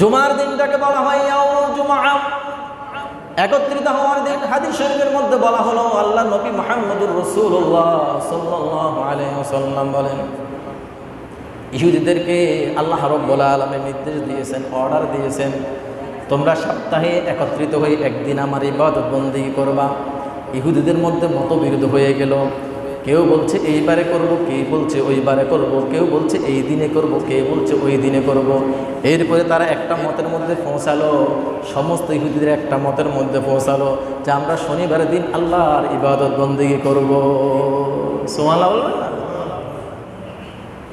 জুমার দিনটাকে বলা হয় একত্রিত হওয়ার দিন হাদিস শরীফের মধ্যে বলা হলো, আল্লাহ নবী মুহাম্মদুর রাসূলুল্লাহ সাল্লাল্লাহু আলাইহি ওয়াসাল্লাম বলেন, ইহুদিদেরকে আল্লাহ রাব্বুল আলামিন নির্দেশ দিয়েছেন, অর্ডার দিয়েছেন, তোমরা সপ্তাহে একত্রিত হয়ে একদিন আমার ইবাদত বন্দী করবা। ইহুদিদের মধ্যে মতবিরোধ হয়ে গেল। কেউ বলছে এইবারে করব, কে বলছে ওইবারে করব, কেউ বলছে এই দিনে করব, কে বলছে ওই দিনে করব। এরপরে তারা একটা মতের মধ্যে পৌঁছালো, সমস্ত ইহুদিদের একটা মতের মধ্যে পৌঁছালো যে আমরা শনিবারের দিন আল্লাহর ইবাদত বন্দিগি করব। সোমালা বলবেন না?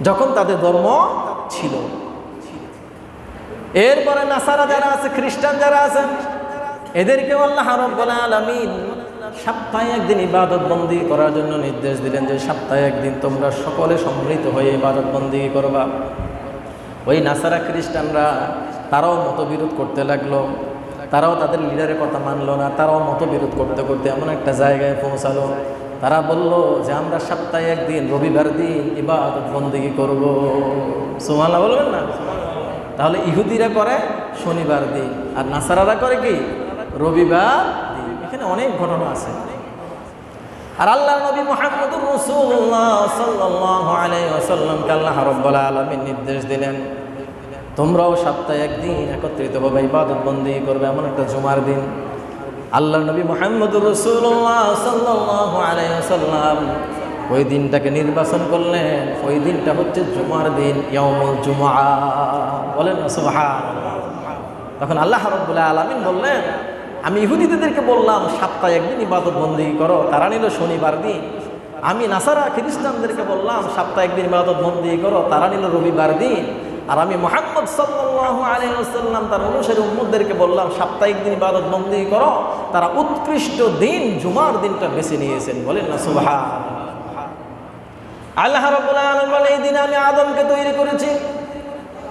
যখন তাদের ধর্ম ছিল। এরপরে নাসারা যারা আছে, খ্রিস্টান যারা আছে, এদেরকেও আল্লাহ রব্বুল আলামিন সপ্তাহে একদিন ইবাদত বন্দি করার জন্য নির্দেশ দিলেন যে সপ্তাহে একদিন তোমরা সকলে সম্মিলিত হয়ে ইবাদত বন্দি করবা। ওই নাসারা খ্রিস্টানরা তারাও মতবিরোধ করতে লাগল। তারাও তাদের লিডারের কথা মানলো না, তারাও মতবিরোধ করতে করতে এমন একটা জায়গায় পৌঁছালো। তারা বলল যে, আমরা সপ্তাহে একদিন, রবিবার দিন ইবাদত বন্দিগি করব। সুমালা বলবেন না? তাহলে ইহুদিরা করে শনিবার দিন, আর নাসারারা করে কি? রবিবার এখানে অনেক ঘটনা আছে। আর আল্লাহ নবী মোহাম্মদুর রসুল্লাহ সাল্লাল্লাহু আলাইহি ওয়াসাল্লামকে আল্লাহ রাব্বুল আলামিন নির্দেশ দিলেন, তোমরাও সপ্তাহে একদিন একত্রিত হবে ইবাদত বন্দি করবে এমন একটা জুমার দিন। আল্লাহ নবী মোহাম্মদুর রসুল্লাহ সাল্লাল্লাহু আলাইহি ওয়াসাল্লাম ওই দিনটাকে নির্বাচন করলেন। ওই দিনটা হচ্ছে জুমার দিন, ইয়াউমুল জুমআ। বলেন না তখন আল্লাহ রাব্বুল আলামিন বললেন আমি ইহুদিদেরকে বললাম সপ্তাহে একদিন ইবাদত বন্দি করো, তারা নিল শনিবার দিন। আমি নাসারা, খ্রিস্টানদেরকে বললাম সপ্তাহে একদিন ইবাদত বন্দি করো, তারা নিল রবিবার দিন। আর আমি মোহাম্মদ সাল্লাল্লাহু আলাইহি ওয়াসাল্লাম, তার অনুসারী উম্মতদেরকে বললাম সাপ্তাহিক দিন ইবাদত বন্দি করো, তারা উৎকৃষ্ট দিন, জুমার দিনটা বেছে নিয়েছেন বলেন না সুভা আল্লাহ বলে এই দিনে আমি আদমকে তৈরি করেছি।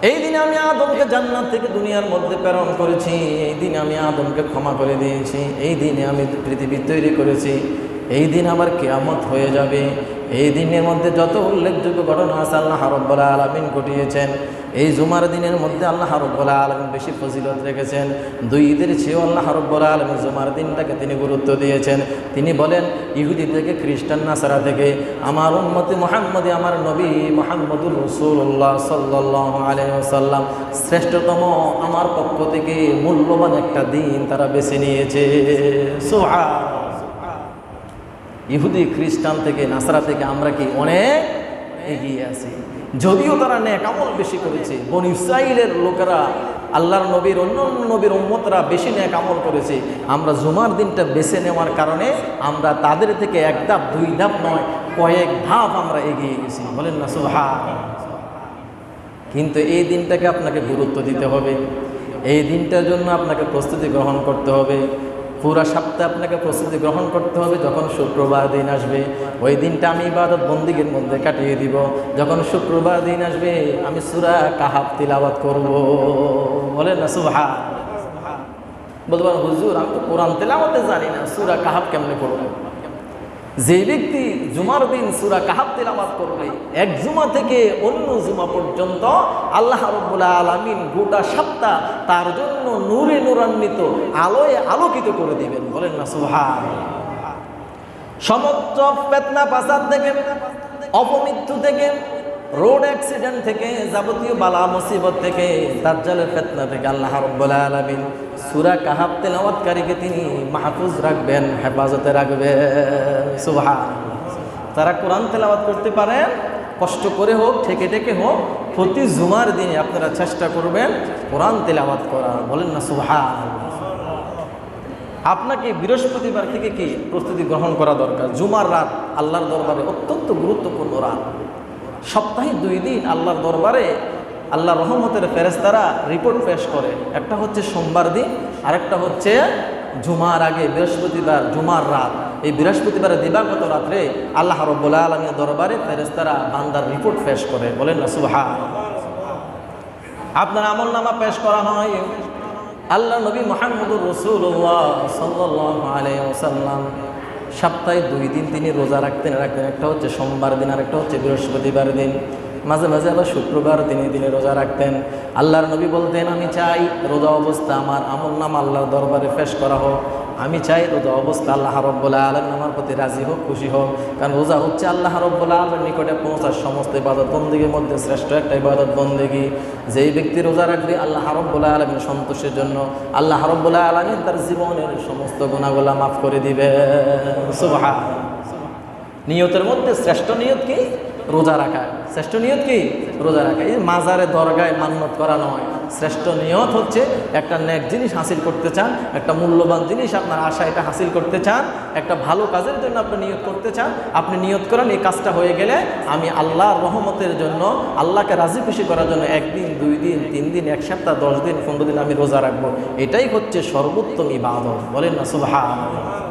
এই দিনে আমি আদমকে জান্নাত থেকে দুনিয়ার মধ্যে প্রেরণ করেছি, এই দিনে আমি আদমকে ক্ষমা করে দিয়েছি, এই দিনে আমি পৃথিবী তৈরি করেছি, এই দিন আমার কেয়ামত হয়ে যাবে। এই দিনের মধ্যে যত উল্লেখযোগ্য ঘটনা আছে আল্লাহ রব্বুল আলমিন ঘটিয়েছেন, এই জুমার দিনের মধ্যে আল্লাহ রব্বুল আলমিন বেশি ফজিলত রেখেছেন। দুই ঈদের চেয়েও আল্লাহ রব্বুল আলমিন জুমার দিনটাকে তিনি গুরুত্ব দিয়েছেন। তিনি বলেন, ইহুদি থেকে খ্রিস্টান নাসারা থেকে আমার উন্মতি মোহাম্মদী আমার নবী মোহাম্মদুর রসুল্লাহ সাল্লাহ আলহাম শ্রেষ্ঠতম আমার পক্ষ থেকে মূল্যবান একটা দিন তারা বেছে নিয়েছে। সোহা ইহুদি, খ্রিস্টান থেকে, নাসারা থেকে আমরা কি অনেক এগিয়ে আছি। যদিও তারা নেক আমল বেশি করেছে, বন ইসরাইলের লোকেরা, আল্লাহর নবীর অন্য অন্য নবীর উম্মতরা বেশি নেক আমল করেছে। আমরা জুমার দিনটা বেছে নেওয়ার কারণে আমরা তাদের থেকে এক ধাপ, দুই ধাপ নয়, কয়েক ধাপ আমরা এগিয়ে গেছি। বলেন না সুভা কিন্তু এই দিনটাকে আপনাকে গুরুত্ব দিতে হবে। এই দিনটার জন্য আপনাকে প্রস্তুতি গ্রহণ করতে হবে। পুরা সপ্তাহে আপনাকে প্রস্তুতি গ্রহণ করতে হবে, যখন শুক্রবার দিন আসবে, ওই দিনটা আমি ইবাদত বন্দিগের মধ্যে কাটিয়ে দিব। যখন শুক্রবার দিন আসবে, আমি সুরা কাহাব তিলাবাত করব। বলেন না সুভা বলতে পারেন হুজুর, আমি তো কোরআন তেলাওয়াতে জানি না, সুরা কাহাব কেমনে করব যে ব্যক্তি জুমার দিন সুরা কাহাব আবাদ করবে, এক জুমা থেকে অন্য জুমা পর্যন্ত আল্লাহ রব্বুল্লাহ আলমিন গোটা সপ্তাহ তার জন্য নূরে নূরান্বিত, আলোয় আলোকিত করে দিবেন। বলেন না সুহান সমস্ত পেতনা পাচার থেকে, অপমৃত্যু থেকে রোড অ্যাক্সিডেন্ট থেকে, যাবতীয় বালা মুসিবত থেকে, দাজ্জালের ফেতনা থেকে আল্লাহ রব্বুল সুরা কাহাব তেলাওয়াতকারীকে তিনি মাহফুজ রাখবেন, হেফাজতে রাখবেন। সুবহান তারা কোরআন তেলাওয়াত করতে পারেন, কষ্ট করে হোক, ঠেকে ঠেকে হোক, প্রতি জুমার দিনে আপনারা চেষ্টা করবেন কোরআন তেলাওয়াত করা। বলেন না সুবহান আপনাকে বৃহস্পতিবার থেকে কি প্রস্তুতি গ্রহণ করা দরকার? জুমার রাত আল্লাহর দরবারে অত্যন্ত গুরুত্বপূর্ণ রাত। সপ্তাহে দুই দিন আল্লাহর দরবারে আল্লাহ রহমতের ফেরেস্তারা রিপোর্ট পেশ করে। একটা হচ্ছে সোমবার দিন, আরেকটা হচ্ছে জুমার আগে, বৃহস্পতিবার, জুমার রাত। এই বৃহস্পতিবারের দিবাগত রাত্রে আল্লাহ রব্বুল্লা আলমীর দরবারে ফেরেস্তারা বান্দার রিপোর্ট পেশ করে। বলেন না আপনার আমল নামা পেশ করা হয় আল্লাহ নবী মোহাম্মদুর রসুল্লাহ সাল্লাহ আলাইসাল্লাম সপ্তাহে দুই দিন তিনি রোজা রাখতেন রাখতেন একটা হচ্ছে সোমবার দিন, আর একটা হচ্ছে বৃহস্পতিবার দিন। মাঝে মাঝে আবার শুক্রবার তিনি দিনে রোজা রাখতেন। আল্লাহর নবী বলতেন, আমি চাই রোজা অবস্থা আমার আমল নাম আল্লাহর দরবারে ফেস করা হোক। আমি চাই রোজা অবস্থা আল্লাহ রব্বুল্লাহ আলম আমার প্রতি রাজি হোক, খুশি হোক। কারণ রোজা হচ্ছে আল্লাহ রব্বুল্লাহ আলমের নিকটে পৌঁছার সমস্ত ইবাদত বন্দীগীর মধ্যে শ্রেষ্ঠ একটা ইবাদত বন্দেগী। যেই ব্যক্তি রোজা রাখবে আল্লাহ রব্বুল্লাহ আলমের সন্তোষের জন্য, আল্লাহ রব্বুল্লাহ আলমিন তার জীবনের সমস্ত গুণাগুলা মাফ করে দিবে। সুবহা নিয়তের মধ্যে শ্রেষ্ঠ নিয়ত কি? রোজা রাখা। শ্রেষ্ঠ নিয়ত কি? রোজা রাখা। এই মাজারে দরগায় মান্যত করা নয়। শ্রেষ্ঠ নিয়ত হচ্ছে একটা ন্যাক জিনিস হাসিল করতে চান, একটা মূল্যবান জিনিস আপনার আশা এটা হাসিল করতে চান, একটা ভালো কাজের জন্য আপনি নিয়ত করতে চান, আপনি নিয়ত করেন এই কাজটা হয়ে গেলে আমি আল্লাহর রহমতের জন্য, আল্লাহকে রাজি খুশি করার জন্য একদিন, দুই দিন, তিন দিন, এক সপ্তাহ, দশ দিন, পনেরো দিন আমি রোজা রাখব। এটাই হচ্ছে সর্বোত্তম ইবাদত। বলেন না সুবহান